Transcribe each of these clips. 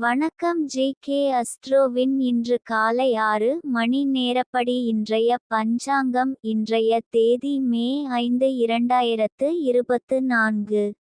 வணக்கம் J K அஸ்ட்ரோவின் இன்று காலை ஆறு மணி நேரப்படி இன்றைய பஞ்சாங்கம் இன்றைய தேதி மே ஐந்து இரண்டாயிரத்து இருபத்து நான்கு.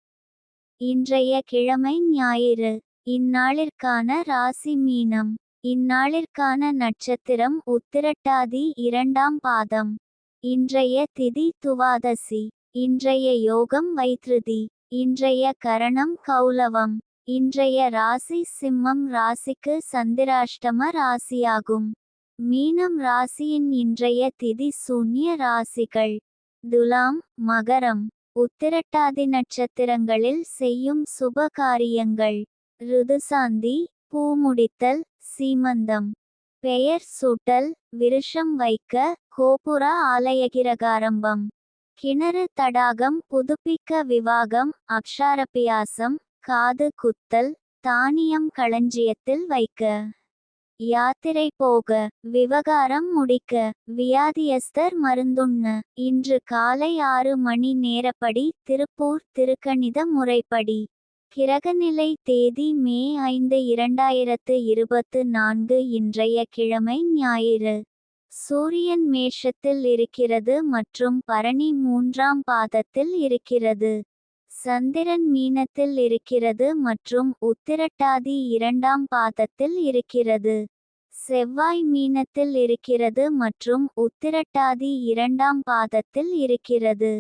இன்றைய கிழமை ஞாயிறு. இந்நாளிற்கான ராசி மீனம். இந்நாளிற்கான நட்சத்திரம் உத்திரட்டாதி இரண்டாம் பாதம். இன்றைய திதி துவாதசி. இன்றைய யோகம் வைத்ருதி இன்றைய கரணம் கௌலவம் இன்றைய ராசி சிம்மம் ராசிக்கு சந்திராஷ்டம ராசியாகும். மீனம் ராசியின் இன்றைய திதி சூன்ய ராசிகள். துலாம் மகரம். உத்திரட்டாதி நட்சத்திரங்களில் செய்யும் சுப காரியங்கள் ருதுசாந்தி பூமுடித்தல் சீமந்தம். பெயர் சூட்டல் விருஷம் வைக்க கோபுர ஆலயகிரகாரம்பம். கிணறு தடாகம் புதுப்பிக்க விவாகம் அக்ஷாரபியாசம் காது குத்தல் தானியம் களஞ்சியத்தில் வைக்க. யாத்திரை போக விவகாரம் முடிக்க வியாதியஸ்தர் மருந்துண்ண. இன்று காலை ஆறு மணி நேரப்படி திருப்பூர் திருக்கணித முறைப்படி. கிரகநிலை தேதி மே ஐந்து இரண்டாயிரத்து இருபத்து நான்கு இன்றைய கிழமை ஞாயிறு. சூரியன் மேஷத்தில் இருக்கிறது மற்றும் பரணி மூன்றாம் பாதத்தில் இருக்கிறது. சந்திரன் மீனத்தில் இருக்கிறது மற்றும் உத்திரட்டாதி இரண்டாம் பாதத்தில் இருக்கிறது. செவ்வாய் மீனத்தில் இருக்கிறது மற்றும் உத்திரட்டாதி இரண்டாம் பாதத்தில் இருக்கிறது.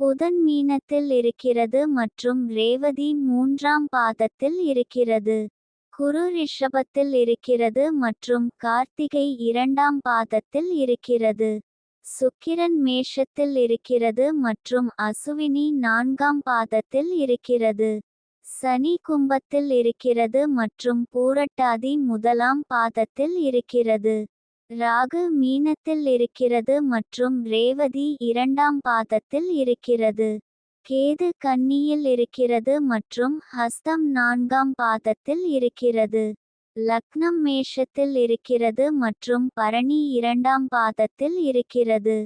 புதன் மீனத்தில் இருக்கிறது மற்றும் ரேவதி மூன்றாம் பாதத்தில் இருக்கிறது. குரு ரிஷபத்தில் இருக்கிறது மற்றும் கார்த்திகை இரண்டாம் பாதத்தில் இருக்கிறது. சுக்கிரன் மேஷத்தில் இருக்கிறது மற்றும் அசுவினி நான்காம் பாதத்தில் இருக்கிறது. சனி கும்பத்தில் இருக்கிறது மற்றும் பூரட்டாதி முதலாம் பாதத்தில் இருக்கிறது. ராகு மீனத்தில் இருக்கிறது மற்றும் ரேவதி இரண்டாம் பாதத்தில் இருக்கிறது. கேது கன்னியில் இருக்கிறது மற்றும் ஹஸ்தம் நான்காம் பாதத்தில் இருக்கிறது. லக்னம் மேஷத்தில் இருக்கிறது மற்றும் பரணி இரண்டாம் பாதத்தில் இருக்கிறது.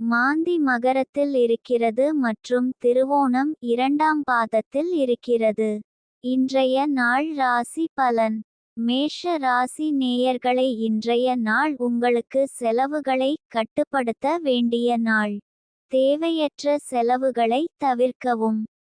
மாந்தி மகரத்தில் இருக்கிறது மற்றும் திருவோணம் இரண்டாம் பாதத்தில் இருக்கிறது. இன்றைய நாள் ராசி பலன். மேஷ ராசி நேயர்களை இன்றைய நாள் உங்களுக்கு செலவுகளை கட்டுப்படுத்த வேண்டிய நாள். தேவையற்ற செலவுகளை தவிர்க்கவும்.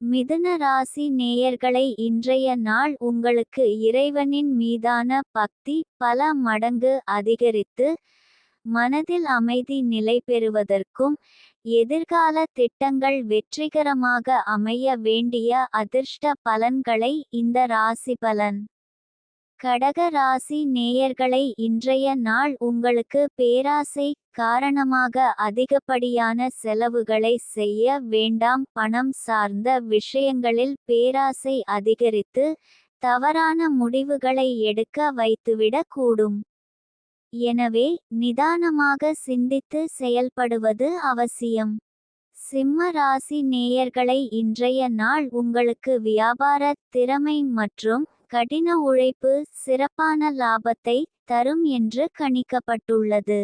மிதுன ராசி நேயர்களை இன்றைய நாள் உங்களுக்கு இறைவனின் மீதான பக்தி பல மடங்கு அதிகரித்து மனதில் அமைதி நிலை பெறுவதற்கும் எதிர்கால திட்டங்கள் வெற்றிகரமாக அமைய வேண்டிய அதிர்ஷ்ட பலன்களை இந்த ராசி பலன். கடக ராசி நேயர்களை இன்றைய நாள் உங்களுக்கு பேராசை காரணமாக அதிகப்படியான செலவுகளை செய்ய வேண்டாம். பணம் சார்ந்த விஷயங்களில் பேராசை அதிகரித்து தவறான முடிவுகளை எடுக்க வைத்துவிடக் கூடும். எனவே நிதானமாக சிந்தித்து செயல்படுவது அவசியம். சிம்ம ராசி நேயர்களை இன்றைய நாள் உங்களுக்கு வியாபார திறமை மற்றும் கடின உழைப்பு சிறப்பான லாபத்தை தரும் என்று கணிக்கப்பட்டுள்ளது.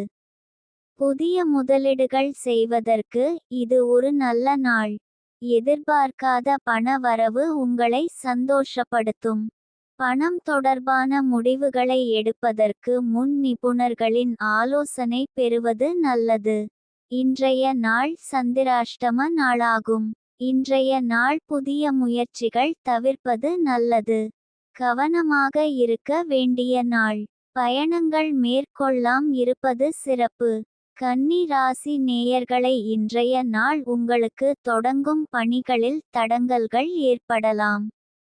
புதிய முதலீடுகள் செய்வதற்கு இது ஒரு நல்ல நாள். எதிர்பார்க்காத பண வரவு உங்களை சந்தோஷப்படுத்தும். பணம் தொடர்பான முடிவுகளை எடுப்பதற்கு முன் நிபுணர்களின் ஆலோசனை பெறுவது நல்லது. இன்றைய நாள் சந்திராஷ்டம நாளாகும். இன்றைய நாள் புதிய முயற்சிகள் தவிர்ப்பது நல்லது. கவனமாக இருக்க வேண்டிய நாள். பயணங்கள் மேற்கொள்ளாம் இருப்பது சிறப்பு. கன்னி ராசி நேயர்களை இன்றைய நாள் உங்களுக்கு தொடங்கும் பணிகளில் தடங்கல்கள் ஏற்படலாம்.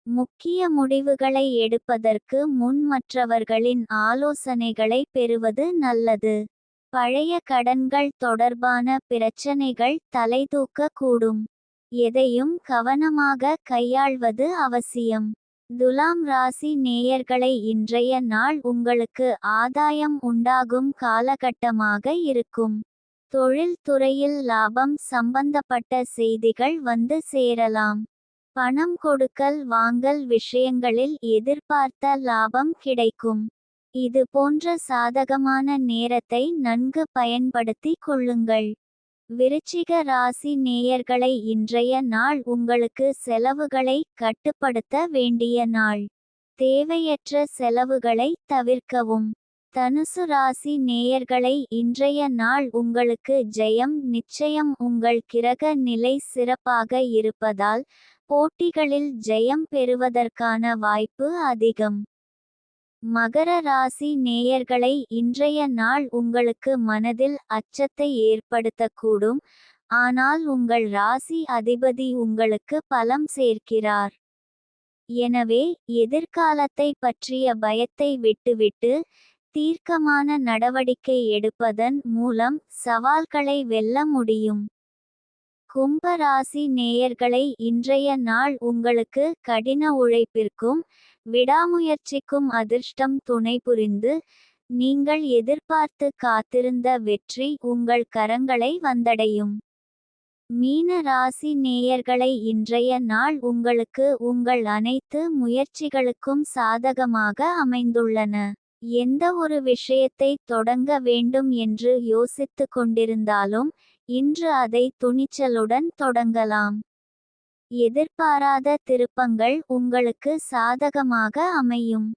முக்கிய முடிவுகளை எடுப்பதற்கு முன் மற்றவர்களின் ஆலோசனைகளை பெறுவது நல்லது. பழைய கடன்கள் தொடர்பான பிரச்சனைகள் தலைதூக்க கூடும் எதையும் கவனமாக கையாள்வது அவசியம். துலாம் ராசி நேயர்களை இன்றைய நாள் உங்களுக்கு ஆதாயம் உண்டாகும் காலகட்டமாக இருக்கும். தொழில் துறையில் லாபம் சம்பந்தப்பட்ட செய்திகள் வந்து சேரலாம். பணம் கொடுக்கல் வாங்கல் விஷயங்களில் எதிர்பார்த்த லாபம் கிடைக்கும். இது போன்ற சாதகமான நேரத்தை நன்கு பயன்படுத்திக் கொள்ளுங்கள். விருச்சிக ராசி நேயர்களை இன்றைய நாள் உங்களுக்கு செலவுகளை கட்டுப்படுத்த வேண்டிய நாள். தேவையற்ற செலவுகளை தவிர்க்கவும். தனுசு ராசி நேயர்களை இன்றைய நாள் உங்களுக்கு ஜெயம் நிச்சயம் உங்கள் கிரக நிலை சிறப்பாக இருப்பதால் போட்டிகளில் ஜெயம் பெறுவதற்கான வாய்ப்பு அதிகம். மகர ராசி நேயர்களை இன்றைய நாள் உங்களுக்கு மனதில் அச்சத்தை ஏற்படுத்தக்கூடும். ஆனால் உங்கள் ராசி அதிபதி உங்களுக்கு பலம் சேர்க்கிறார். எனவே எதிர்காலத்தை பற்றிய பயத்தை விட்டுவிட்டு தீர்க்கமான நடவடிக்கை எடுப்பதன் மூலம் சவால்களை வெல்ல முடியும். கும்பராசி நேயர்களை இன்றைய நாள் உங்களுக்கு கடின உழைப்பிற்கும் விடாமுயற்சிக்கும் அதிர்ஷ்டம் துணை புரிந்து நீங்கள் எதிர்பார்த்து காத்திருந்த வெற்றி உங்கள் கரங்களை வந்தடையும். மீன ராசி நேயர்களை இன்றைய நாள் உங்களுக்கு உங்கள் அனைத்து முயற்சிகளுக்கும் சாதகமாக அமைந்துள்ளன. எந்த ஒரு விஷயத்தை தொடங்க வேண்டும் என்று யோசித்து கொண்டிருந்தாலும் இன்று அதை துணிச்சலுடன் தொடங்கலாம். எதிர்பாராத திருப்பங்கள் உங்களுக்கு சாதகமாக அமையும்.